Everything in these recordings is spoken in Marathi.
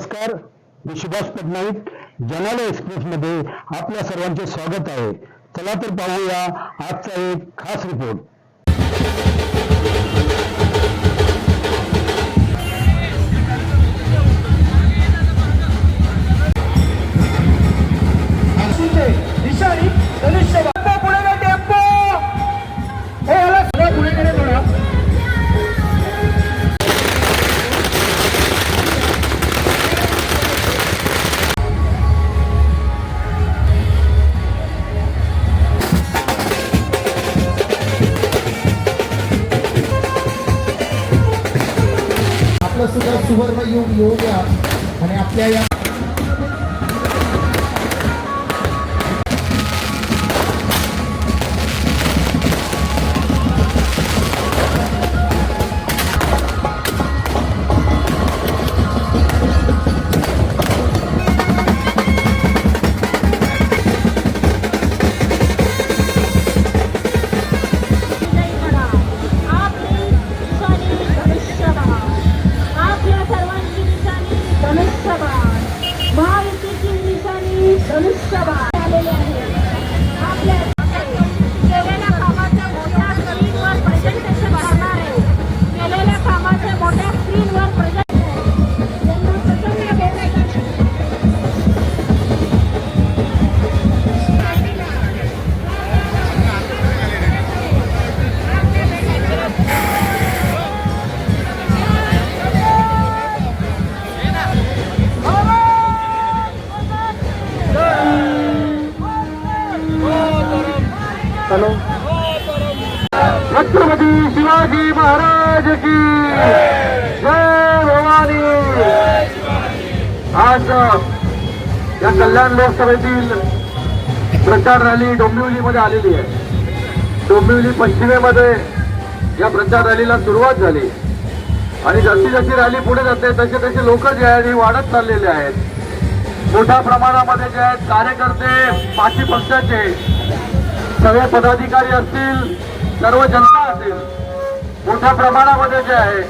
नमस्कार. मी सुभाष पटनाईक जनाला एक्सप्रेसमध्ये आपल्या सर्वांचे स्वागत आहे. चला तर पाहूया आजचा एक खास रिपोर्ट आपलं सुद्धा सुवर्ण युग येऊ द्या. आणि आपल्या या आज या कल्याण लोकसभेतील प्रचार रॅली डोंबिवलीमध्ये आलेली आहे. डोंबिवली पश्चिमेमध्ये या प्रचार रॅलीला सुरुवात झाली. आणि जशी जशी रॅली पुढे जाते तसे तसे लोक जे आहेत हे वाढत चाललेले आहेत. मोठ्या प्रमाणामध्ये जे आहेत कार्यकर्ते पाठी पक्षाचे सगळे पदाधिकारी असतील सर्व जनता असेल मोठ्या प्रमाणामध्ये जे आहे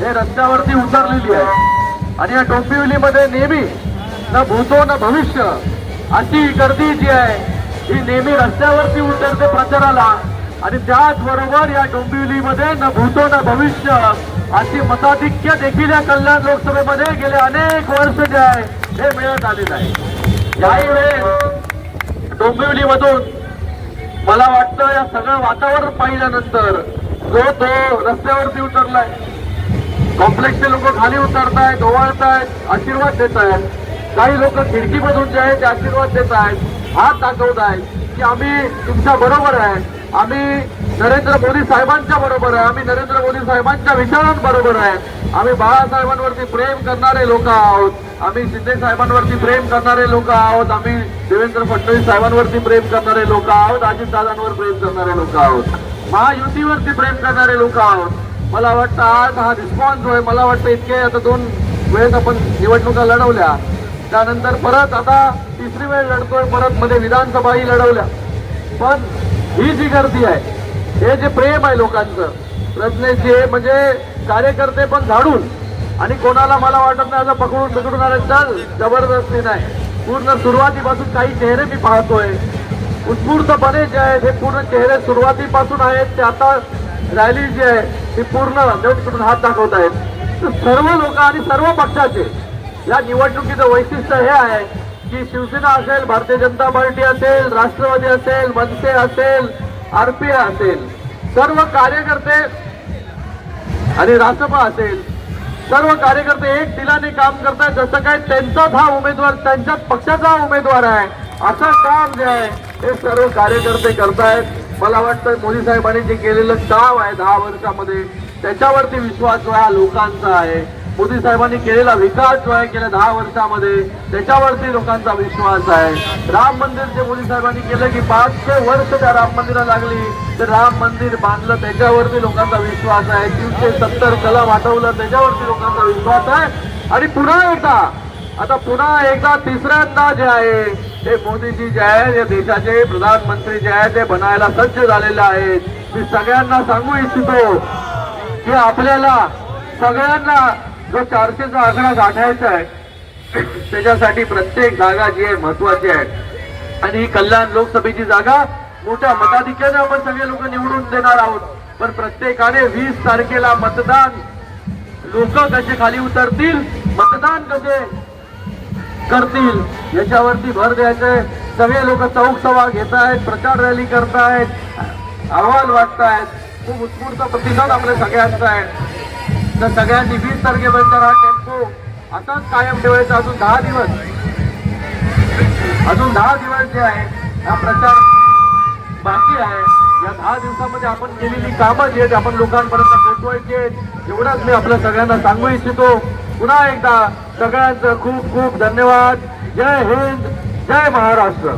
हे रस्त्यावरती उतरलेली आहे. आणि या डोंबिवलीमध्ये नेहमी न भूतो न भविष्य अशी गर्दी जी आहे ही नेहमी रस्त्यावरती उतरते प्रचाराला. आणि त्याचबरोबर या डोंबिवलीमध्ये न भूतो न भविष्य अशी मताधिक्य देखील या कल्याण लोकसभेमध्ये गेले अनेक वर्ष जे आहे हे मिळत आलेलं आहे. याही वेळेस डोंबिवलीमधून मला वाटतं या सगळं वातावरण पाहिल्यानंतर जो तो रस्त्यावरती उतरलाय कॉम्प्लेक्सचे लोक खाली उतरतायत ओवाळतायत आशीर्वाद देत आहेत काही लोक खिडकीमधून जे आहेत ते आशीर्वाद देत आहेत हात दाखवत आहेत की आम्ही तुमच्या बरोबर आहे. आम्ही नरेंद्र मोदी साहेबांच्या बरोबर आहे. आम्ही नरेंद्र मोदी साहेबांच्या विचारांबरोबर आहे. आम्ही बाळासाहेबांवरती प्रेम करणारे लोक आहोत. आम्ही शिंदे साहेबांवरती प्रेम करणारे लोक आहोत. आम्ही देवेंद्र फडणवीस साहेबांवरती प्रेम करणारे लोक आहोत. अजितदादांवर प्रेम करणारे लोक आहोत. महायुतीवरती प्रेम करणारे लोक आहोत. मला वाटतं आज हा रिस्पॉन्स जो आहे मला वाटतं इतके आता दोन वेळेस आपण निवडणुका लढवल्या. त्यानंतर परत आता तिसरी वेळ लढतोय परत मध्ये विधानसभाही लढवल्या. पण ही जी गर्दी आहे हे जे प्रेम आहे लोकांचं रचनेचे म्हणजे कार्यकर्ते पण झाडून आणि कोणाला मला वाटत नाही असं पकडून पकडून आले चल जबरदस्ती नाही. पूर्ण सुरुवातीपासून काही चेहरे मी पाहतोय. उत्स्फूर्तपणे जे आहेत हे पूर्ण चेहरे सुरुवातीपासून आहेत ते आता रॅली जी आहे ती पूर्ण तिकडून हात दाखवत आहेत. तर सर्व लोक आणि सर्व पक्षाचे या निवडणुकीचं वैशिष्ट्य हे आहे की शिवसेना असेल भारतीय जनता पार्टी असेल राष्ट्रवादी असेल मनसे असेल आरपीए असेल सर्व कार्यकर्ते आणि रासपा असेल सर्व कार्यकर्ते एक दिलाने काम करतायत. जसं काय त्यांचाच हा उमेदवार त्यांच्याच पक्षाचा हा उमेदवार आहे असं काम जे आहे हे सर्व कार्यकर्ते करतायत. मला वाटतं मोदी साहेबांनी जे केलेलं काम आहे दहा वर्षामध्ये त्याच्यावरती विश्वास जो आहे हा लोकांचा आहे. मोदी साहेबांनी केलेला विकास जो आहे गेल्या दहा वर्षामध्ये त्याच्यावरती लोकांचा विश्वास आहे. राम मंदिर जे मोदी साहेबांनी केलं की पाचशे वर्ष त्या राम मंदिराला लागली तर राम मंदिर बांधलं त्याच्यावरती लोकांचा विश्वास आहे. तीनशे सत्तर कलम हटवलं त्याच्यावरती लोकांचा विश्वास आहे. आणि पुन्हा एकदा आता पुन्हा एकदा तिसऱ्यांदा जे आहे ते मोदीजी जे आहे या देशाचे प्रधानमंत्री जे आहे ते बनायला सज्ज झालेले आहेत. मी सगळ्यांना सांगू इच्छितो की आपल्याला सगळ्यांना जो चारशेचा आकडा गाठायचा आहे त्याच्यासाठी प्रत्येक जागा जी आहे महत्वाची आहे. आणि ही कल्याण लोकसभेची जागा मोठ्या मताधिक्याने आपण सगळे लोक निवडून देणार आहोत. पण प्रत्येकाने वीस तारखेला मतदान लोक कसे खाली उतरतील मतदान कसे करतील. याच्यावरती भर द्यायचे सगळे लोक चौक सभा घेत आहेत प्रचार रॅली करतायत अहवाल वाटतायत खूप उत्स्फूर्त प्रतिसाद आपल्या सगळ्यांचा आहे. तर सगळ्यांनी वीस तारखेपर्यंत हा टेम्पो असाच कायम ठेवायचा. अजून दहा दिवस. अजून दहा दिवस जे आहे हा प्रचार बाकी आहे. दहा दिवसामध्ये आपण केलेली कामं जी आहेत आपण लोकांपर्यंत पोहोचवायची आहेत एवढंच मी आपल्या सगळ्यांना सांगू इच्छितो. पुन्हा एकदा सगळ्यांचं खूप खूप धन्यवाद. जय हिंद जय महाराष्ट्र.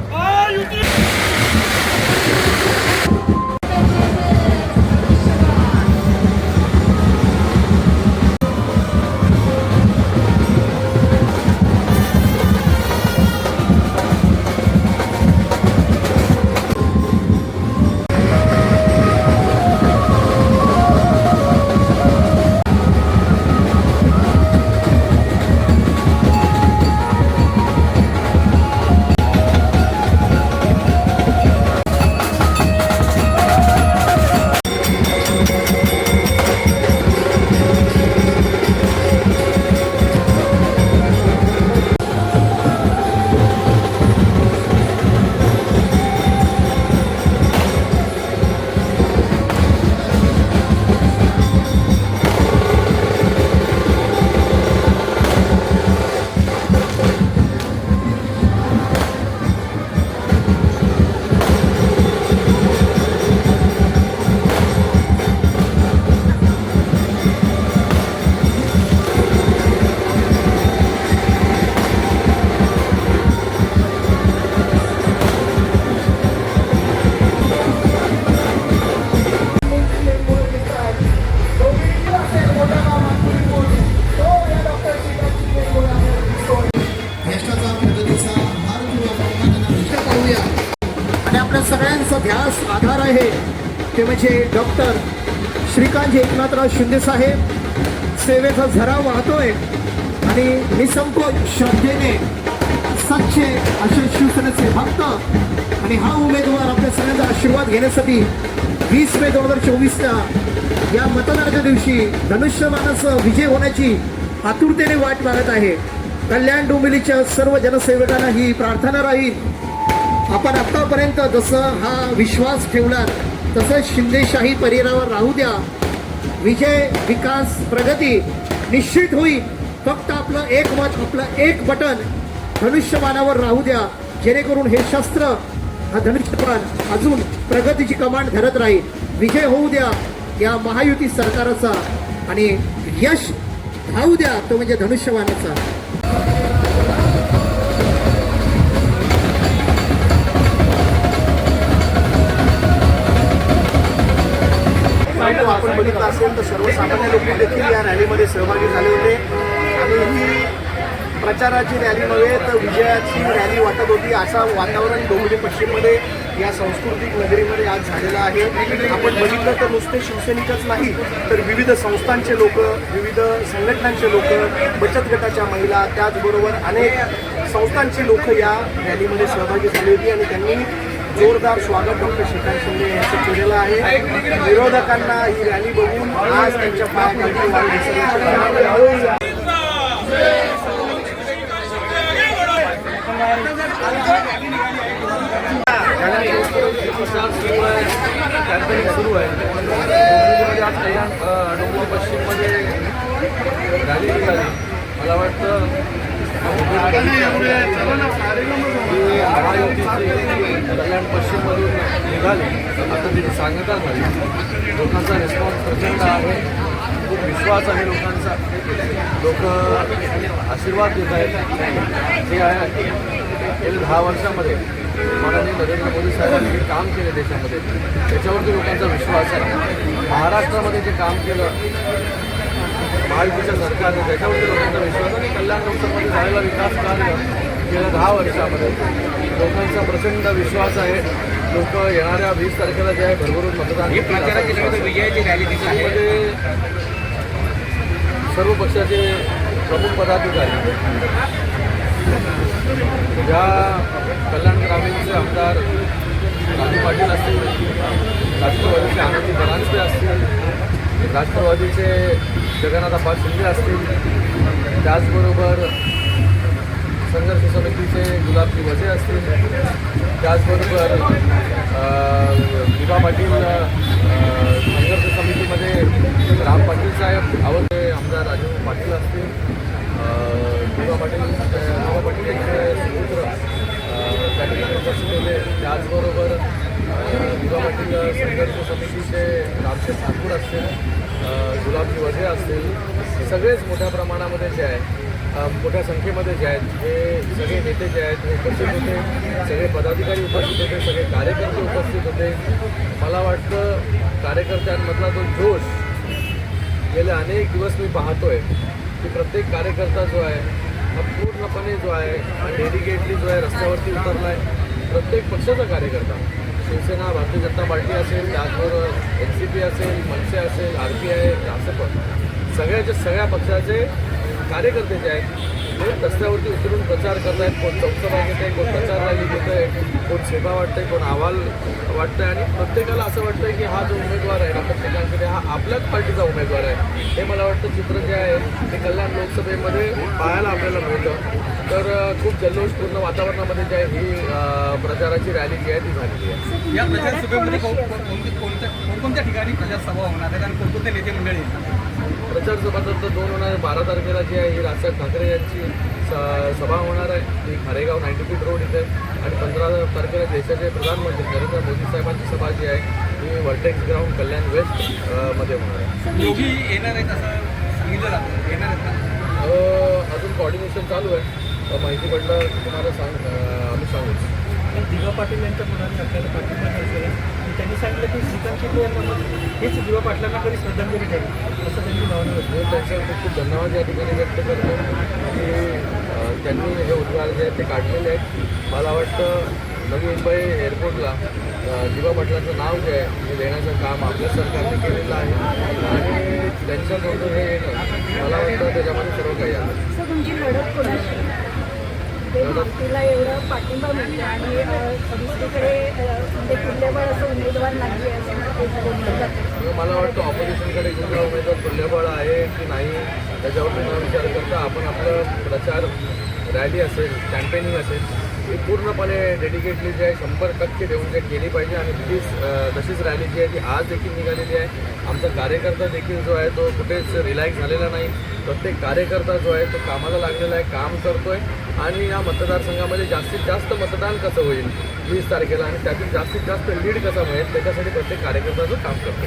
आमचे डॉक्टर श्रीकांत एकनाथराव शिंदे साहेब सेवेचा झरा वाहतोय आणि निसंकोच श्रद्धेने सच्चे असे शिवसेनेचे भक्त आणि हा उमेदवार आपल्या सगळ्यांचा आशीर्वाद घेण्यासाठी वीस मे दोन हजार चोवीसच्या या मतदानाच्या दिवशी धनुष्यबाणाचा विजय होण्याची आतुरतेने वाट पाहत आहे. कल्याण डोंबिवलीच्या सर्व जनसेवकांना ही प्रार्थना राहील. आपण आत्तापर्यंत जसं हा विश्वास ठेवला तसंच शिंदेशाही परिरावर राहू द्या. विजय विकास प्रगती निश्चित होईल. फक्त आपलं एक मत आपलं एक बटन धनुष्यबाणावर राहू द्या. जेणेकरून हे शस्त्र हा धनुष्यबाण अजून प्रगतीची कमांड धरत राहील. विजय होऊ द्या. या महायुती सरकाराचा आणि यश धावू द्या. तो म्हणजे धनुष्यबाणाचा. सर्वसामान्य लोक देखील या रॅलीमध्ये सहभागी झाले होते. आणि ही प्रचाराची रॅली नव्हे तर विजयाची रॅली वाटत होती. असा वातावरण डोंबिवली पश्चिममध्ये या सांस्कृतिक नगरीमध्ये आज झालेलं आहे. आपण बघितलं तर नुसते शिवसैनिकच नाही तर विविध संस्थांचे लोक विविध संघटनांचे लोक बचत गटाच्या महिला त्याचबरोबर अनेक संस्थांची लोक या रॅलीमध्ये सहभागी झाली होती. आणि त्यांनी जोरदार स्वागत डॉक्टर श्रीकांत शिंदे यांचं केलेलं आहे. विरोधकांना ही रॅली बघून आज त्यांच्या पायाखाली कॅम्पेनिंग सुरू आहे. डोंबिवलीमध्ये आज कल्याण डोंबिवली पश्चिममध्ये रॅली निघाली मला वाटतं कल्याण पश्चिममधून निघाले आता तिथे सांगता झाली लोकांचा रिस्पॉन्स प्रचंड आहे खूप विश्वास आहे लोकांचा लोक आशीर्वाद देत आहेत हे आहे गेल्या दहा वर्षामध्ये माननीय नरेंद्र मोदी साहेबांनी जे काम केले देशामध्ये त्याच्यावरती लोकांचा विश्वास आहे महाराष्ट्रामध्ये जे काम केलं महायुतीच्या सरकारने त्याच्यावरती लोकांचा विश्वास आहे आणि कल्याण लोकसभेमध्ये झालेला विकास कार्य गेल्या दहा वर्षामध्ये. लोकांचा प्रचंड विश्वास आहे. लोक येणाऱ्या वीस तारखेला जे आहे भरभरून मतदान त्यामध्ये सर्व पक्षाचे प्रमुख पदाधिकारी या कल्याण ग्रामीणचे आमदार राजू पाटील असतील राष्ट्रवादीचे आनंदी बरांजपे असतील राष्ट्रवादीचे जगन्नाथ अप्पा शिंदे असतील त्याचबरोबर संघर्ष समितीचे गुलाबजी वजे असतील त्याचबरोबर विभा पाटील अ, संघर्ष समितीमध्ये राम पाटील साहेब आवडते आमदार राजू पाटील असतील अ, विभा पाटील विभा पाटील यांचे सुपुत्र अ, त्या ठिकाणी उपस्थित होते त्याचबरोबर अ, विभा पाटील संघर्ष समितीचे रामशेठ ठाकूर असतील गुलाबजी वजे असतील हे सगळेच मोठ्या प्रमाणामध्ये जे आहे मोठ्या संख्येमध्ये जे आहेत हे सगळे नेते जे आहेत हे उपस्थित होते. सगळे पदाधिकारी उपस्थित होते सगळे कार्यकर्ते उपस्थित होते. मला वाटतं कार्यकर्त्यांमधला जो जोश गेले अनेक दिवस मी पाहतोय की प्रत्येक कार्यकर्ता जो आहे हा पूर्णपणे जो आहे हा डेडिकेटली जो आहे रस्त्यावरती उतरला आहे प्रत्येक पक्षाचा कार्यकर्ता. शिवसेना भारतीय जनता पार्टी असेल त्याचबरोबर एन सी पी असेल मनसे असेल आर पी आय असं पण. सगळ्याच्या सगळ्या पक्षाचे कार्यकर्ते जे आहेत ते रस्त्यावरती उतरून प्रचार करत आहेत कोण चौकसभा घेत आहे कोण प्रचार रॅली घेत आहे कोण सेवा वाटतंय कोण अहवाल वाटतंय. आणि प्रत्येकाला असं वाटतंय की हा जो उमेदवार आहे ना श्रीकांत हा आपल्याच पार्टीचा उमेदवार आहे. हे मला वाटतं चित्र जे आहे ते कल्याण लोकसभेमध्ये पाहायला आपल्याला मिळतं. तर खूप जल्लोषपूर्ण वातावरणामध्ये जे आहे ही प्रचाराची रॅली जी आहे ती झालेली आहे. या कोणते- कोणत्या कोणकोणत्या ठिकाणी प्रचारसभा होणार आहेत आणि कोणकोणते नेते मंडळी? प्रचार सभा तर दोन होणार आहे. बारा तारखेला जी आहे ही राजसाहेब ठाकरे यांची सभा होणार आहे. ती खारेगाव नाईन्टी फीट रोड इथे. आणि पंधरा तारखेला देशाचे प्रधानमंत्री नरेंद्र मोदी साहेबांची सभा जी आहे ही वर्टेक्स ग्राउंड कल्याण वेस्टमध्ये होणार आहे. योगी येणार आहेत असं सांगितलं जातं. येणार आहेत अजून कोऑर्डिनेशन चालू आहे. तर माहिती पडलं तुम्हाला सांग आम्ही सांगू. दिवा पाटील यांच्या मुलांनी आपल्याला पाठिंबा दर्शवला आणि त्यांनी सांगितलं की श्रीकांत शिंदे यांना मग हेच दिवा पाटलांना कधी श्रद्धांजली द्यावी असं त्यांनी भावना व्यक्त मी त्यांच्यावर खूप खूप धन्यवाद या ठिकाणी व्यक्त करतो. की त्यांनी हे उद्गार जे आहेत ते काढलेले आहेत. मला वाटतं नवी मुंबई एअरपोर्टला दिवा पाटलांचं नाव जे आहे ते देण्याचं काम आपल्या सरकारने केलेलं आहे. आणि त्यांच्याकडून हे येणं मला वाटतं त्याच्यामध्ये सर्व काही आहे. ते मागतीला एवढं पाठिंबा मिळतं आणि अ, दुसरीकडे अ, म्हणजे किल्लेवर असं उमेदवार नाही आहे असं बोललं जातं मला वाटतं ऑपोजिशनकडे कुठला उमेदवार तुल्यबळ आहे की नाही त्याच्यावर न विचार करता. आपण आपलं प्रचार रॅली असेल कॅम्पेनिंग असेल ही पूर्णपणे डेडिकेटली जी आहे शंभर टक्के देऊन जे केली पाहिजे आणि तीच तशीच रॅली जी आहे ती आज देखील निघालेली आहे. आमचा कार्यकर्ता देखील जो आहे तो कुठेच रिलॅक्स झालेला नाही. प्रत्येक कार्यकर्ता जो आहे तो कामाला लागलेला आहे काम करतोय. आणि या मतदारसंघामध्ये जास्तीत जास्त मतदान कसं होईल वीस तारखेला आणि त्यातून जास्तीत जास्त लीड कसा मिळेल त्याच्यासाठी प्रत्येक कार्यकर्ता जो काम करतो